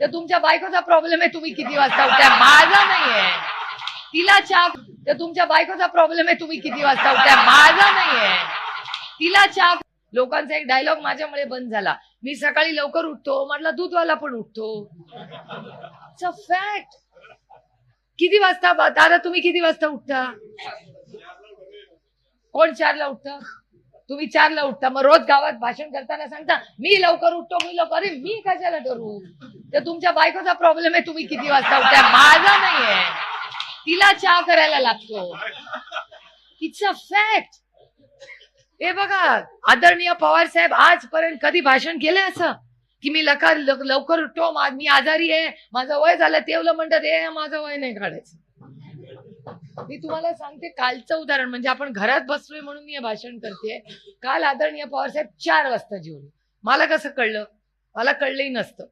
ते तुमच्या बायकोचा प्रॉब्लेम आहे तुम्ही किती वाजता उठ्या माझा नाहीये. तिला चहा ते तुमच्या बायकोचा प्रॉब्लेम आहे तुम्ही किती वाजता उठ्या माझा नाहीये. तिला चहा लोकांचा एक डायलॉग माझ्यामुळे बंद झाला. मी सकाळी लवकर उठतो म्हटलं दूधवाला पण उठतो. फॅक्ट किती वाजता दादा तुम्ही किती वाजता उठता? कोण चारला उठता? तुम्ही चारला उठता मग रोज गावात भाषण करताना सांगता मी लवकर उठतो मी लवकर अरे मी कशाला करू तर तुमच्या बायकोचा प्रॉब्लेम आहे तुम्ही किती वाजता उठता? माझा नाहीये. तिला चहा करायला लागतो. इट्स अ फॅक्ट हे बघा आदरणीय पवार साहेब आजपर्यंत कधी भाषण केलंय असं? की मी लवकर लवकर उठतो मी आजारी आहे माझं वय झालं तेवलं म्हणतात हे माझं वय नाही काढायचं. मी तुम्हाला सांगते कालचं उदाहरण म्हणजे आपण घरात बसलोय म्हणून मी हे भाषण करते काल आदरणीय पवार साहेब चार वाजता जेवले. मला कसं कळलं? मला कळलंही नसतं.